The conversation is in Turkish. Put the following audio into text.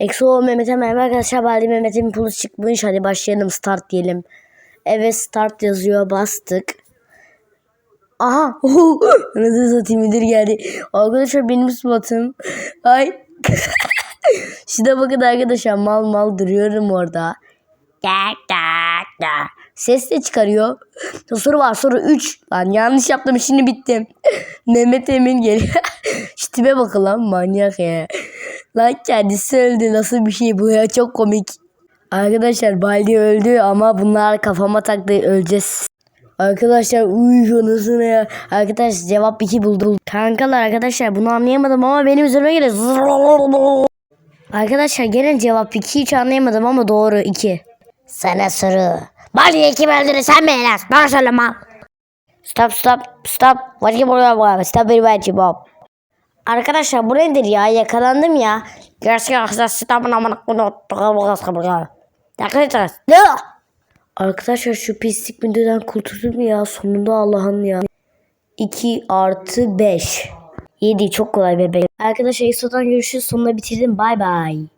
Exo Mehmet'e merhaba arkadaşlar. Baldi Mehmet'in pulu çıkmış. Hadi başlayalım start diyelim. Evet start yazıyor bastık. Aha. Nasıl satayım müdür geldi. Arkadaşlar benim spotum. Ay. Şuna bakın arkadaşlar mal mal duruyorum orada. Ses de çıkarıyor. Soru var soru 3. Lan yanlış yaptım şimdi bittim. Mehmet Emin geliyor. Şu lan manyak ya. Lan kendisi öldü nasıl bir şey bu ya çok komik. Arkadaşlar Baldi öldü ama bunlar kafama taktı öleceğiz. Arkadaşlar uy nasıl ya. Arkadaşlar cevap 2 buldum. Kankalar arkadaşlar bunu anlayamadım ama benim üzerime geliyor. Arkadaşlar gene cevap 2 hiç anlayamadım ama doğru 2. Sana soru. Baldi'yi kim öldürür sen mi Enes? Bana söyle mal. Stop stop stop. Başka buraya bak. Stop bir bence Bob. Arkadaşlar bu nedir ya? Yakalandım ya. Gerçekten stop'un amına koyduğum. Arkadaşlar. Ne? Arkadaşlar şu pislik müdürden kurtuldum ya. Sonunda Allah'ın ya. 2 artı 5. 7 çok kolay bebek. Arkadaşlar Exo'dan görüşürüz. Sonunda bitirdim. Bay bay.